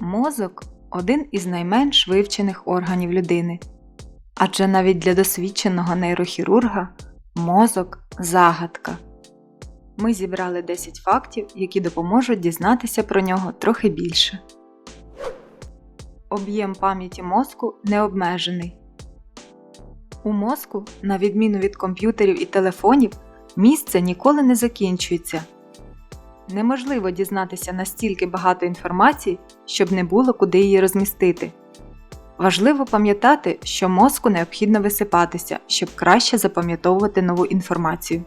Мозок один із найменш вивчених органів людини. Адже навіть для досвідченого нейрохірурга мозок загадка. Ми зібрали 10 фактів, які допоможуть дізнатися про нього трохи більше. Об'єм пам'яті мозку не обмежений. У мозку, на відміну від комп'ютерів і телефонів, місце ніколи не закінчується. Неможливо дізнатися настільки багато інформації, щоб не було куди її розмістити. Важливо пам'ятати, що мозку необхідно висипатися, щоб краще запам'ятовувати нову інформацію.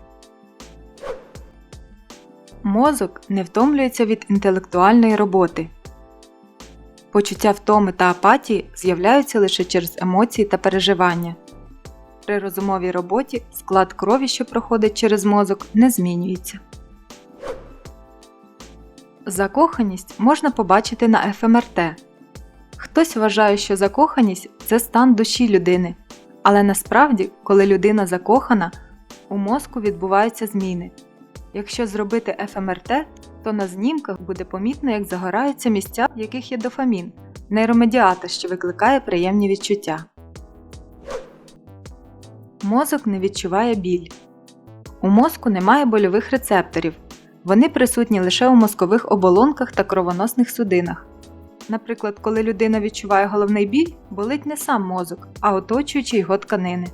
Мозок не втомлюється від інтелектуальної роботи. Почуття втоми та апатії з'являються лише через емоції та переживання. При розумовій роботі склад крові, що проходить через мозок, не змінюється. Закоханість можна побачити на ФМРТ. Хтось вважає, що закоханість це стан душі людини, але насправді, коли людина закохана, у мозку відбуваються зміни. Якщо зробити ФМРТ, то на знімках буде помітно, як загораються місця, в яких є дофамін, нейромедіатор, що викликає приємні відчуття. Мозок не відчуває біль. У мозку немає больових рецепторів. Вони присутні лише у мозкових оболонках та кровоносних судинах. Наприклад, коли людина відчуває головний біль, болить не сам мозок, а оточуючі його тканини.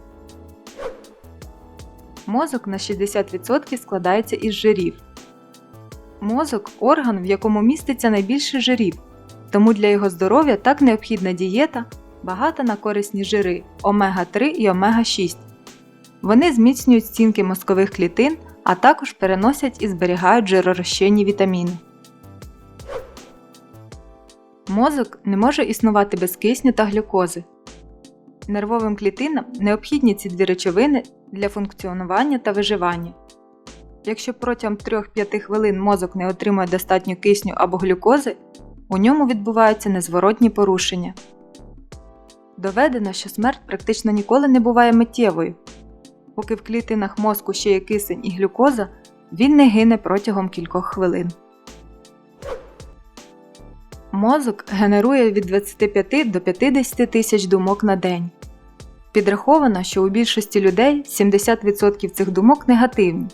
Мозок на 60% складається із жирів. Мозок орган, в якому міститься найбільше жирів, тому для його здоров'я так необхідна дієта, багата на корисні жири омега-3 і омега-6. Вони зміцнюють стінки мозкових клітин, а також переносять і зберігають жиророзчинні вітаміни. Мозок не може існувати без кисню та глюкози. Нервовим клітинам необхідні ці дві речовини для функціонування та виживання. Якщо протягом 3-5 хвилин мозок не отримує достатньо кисню або глюкози, у ньому відбуваються незворотні порушення. Доведено, що смерть практично ніколи не буває миттєвою. Поки в клітинах мозку ще є кисень і глюкоза, він не гине протягом кількох хвилин. Мозок генерує від 25 до 50 тисяч думок на день. Підраховано, що у більшості людей 70% цих думок негативні.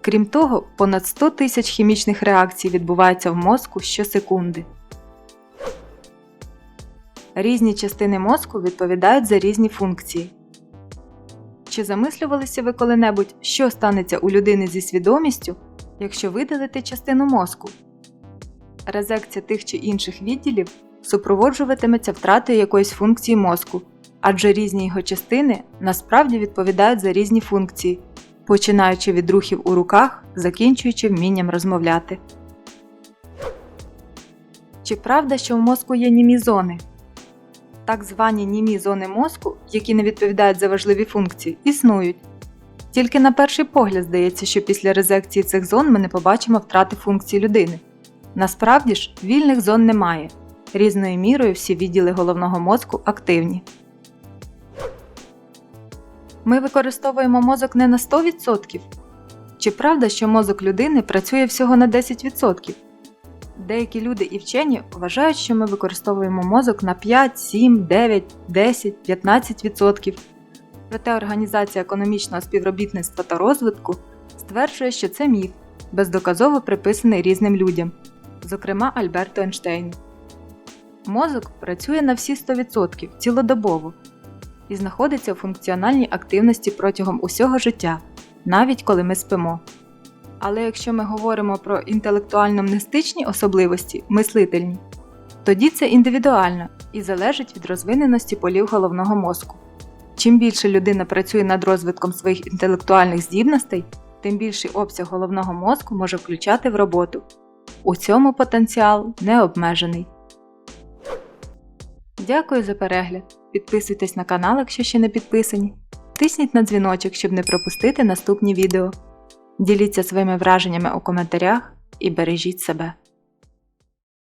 Крім того, понад 100 тисяч хімічних реакцій відбувається в мозку щосекунди. Різні частини мозку відповідають за різні функції. Чи замислювалися ви коли-небудь, що станеться у людини зі свідомістю, якщо видалити частину мозку? Резекція тих чи інших відділів супроводжуватиметься втратою якоїсь функції мозку, адже різні його частини насправді відповідають за різні функції, починаючи від рухів у руках, закінчуючи вмінням розмовляти. Чи правда, що в мозку є німі зони? Так звані німі зони мозку, які не відповідають за важливі функції, існують. Тільки на перший погляд здається, що після резекції цих зон ми не побачимо втрати функцій людини. Насправді ж, вільних зон немає. Різною мірою всі відділи головного мозку активні. Ми використовуємо мозок не на 100%. Чи правда, що мозок людини працює всього на 10%? Деякі люди і вчені вважають, що ми використовуємо мозок на 5, 7, 9, 10, 15%. Проте Організація економічного співробітництва та розвитку стверджує, що це міф, бездоказово приписаний різним людям, зокрема Альберту Ейнштейну. Мозок працює на всі 100% цілодобово і знаходиться у функціональній активності протягом усього життя, навіть коли ми спимо. Але якщо ми говоримо про інтелектуально-мнестичні особливості, мислительні, тоді це індивідуально і залежить від розвиненості полів головного мозку. Чим більше людина працює над розвитком своїх інтелектуальних здібностей, тим більший обсяг головного мозку може включати в роботу. У цьому потенціал не обмежений. Дякую за перегляд. Підписуйтесь на канал, якщо ще не підписані. Тисніть на дзвіночок, щоб не пропустити наступні відео. Діліться своїми враженнями у коментарях і бережіть себе.